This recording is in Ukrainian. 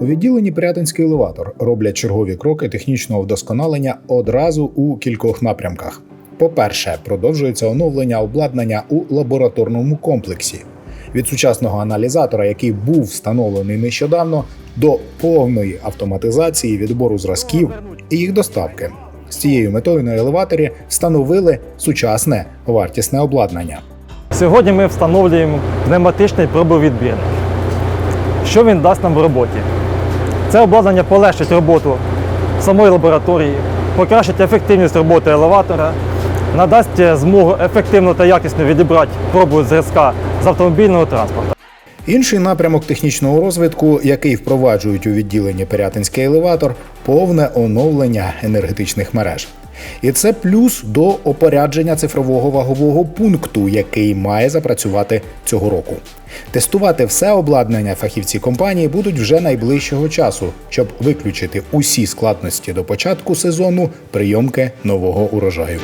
У відділенні Пирятинський елеватор роблять чергові кроки технічного вдосконалення одразу у кількох напрямках. По-перше, продовжується оновлення обладнання у лабораторному комплексі від сучасного аналізатора, який був встановлений нещодавно, до повної автоматизації відбору зразків і їх доставки. З цією метою на елеваторі встановили сучасне вартісне обладнання. Сьогодні ми встановлюємо пневматичний пробовідбірник. Що він дасть нам в роботі? Це обладнання полегшить роботу самої лабораторії, покращить ефективність роботи елеватора, надасть змогу ефективно та якісно відібрати пробу зразка з автомобільного транспорту. Інший напрямок технічного розвитку, який впроваджують у відділенні Пирятинський елеватор, повне оновлення енергетичних мереж. І це плюс до опорядження цифрового вагового пункту, який має запрацювати цього року. Тестувати все обладнання фахівці компанії будуть вже найближчого часу, щоб виключити усі складності до початку сезону прийомки нового урожаю.